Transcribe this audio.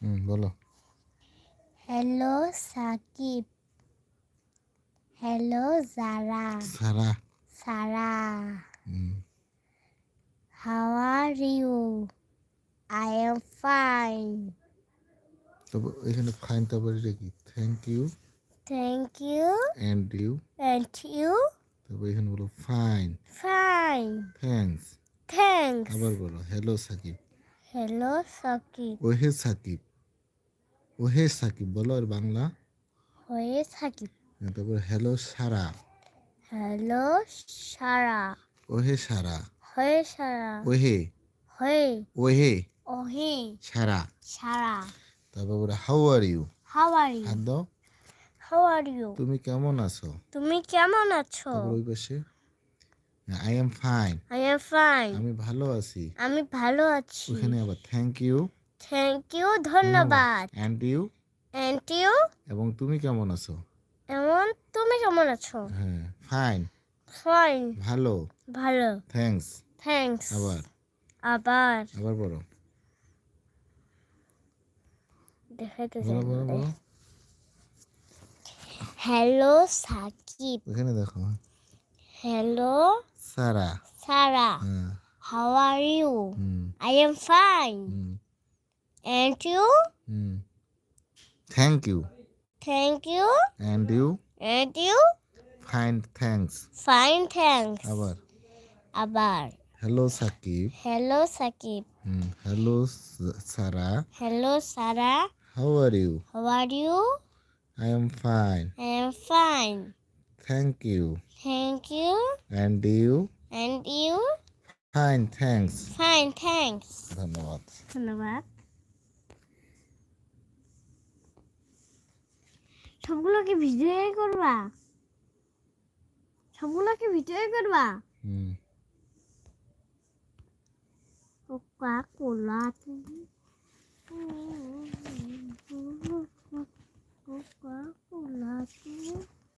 হুম বলো। Hello Sakib hello Zara Sara Sara hmm. How are you I am fine তারপর এখানে ফাইন তারপর এটা কি? Thank you thank you and you and you তারপর এখানে বলো ফাইন ফাইন থ্যাঙ্কস থ্যাংকস আবার বলো হ্যালো সাকিব হ্যালো সাকিব ওহে সাকিব ওহে সাকিব বলো আর বাংলা। হয়ে সাকিব। হ্যাঁ, তারপর হ্যালো সারা। হ্যালো সারা। ওহে সারা। হয়ে সারা। ওহে। হয়ে। ওহে। ওহে। সারা। সারা। তারপর how are you. How are you. হাত দাও। How are you. তুমি কেমন আছো? তুমি কেমন আছো? তারপর ওই পাশে। I am fine. I am fine. আমি ভালো আছি। আমি ভালো আছি। ওখানে আবার থ্যাংক ইউ। থ্যাংক ইউ ধন্যবাদ। অ্যান্ড ইউ অ্যান্ড ইউ এবং তুমি কেমন আছো? এমন তুমি কেমন আছো? হ্যাঁ ফাইন ফাইন ভালো। ভালো। থ্যাঙ্কস থ্যাঙ্কস আবার। আবার। আবার বলো। বলো বলো বলো। হ্যালো সাকিব। ওখানে দেখো। Hello Sara. Sara. How are you I am fine hmm and you hmm thank you thank you and you and you fine thanks fine thanks আবার আবার hello Sakib hello Sakib hmm hello Sara hello Sara how are you how are you I am fine I am fine thank you thank you and you and you fine thanks fine thanks ধন্যবাদ ধন্যবাদ সবগুলোকে video করবা? সবগুলোকে video করবা? হুম। ও Coca কোলা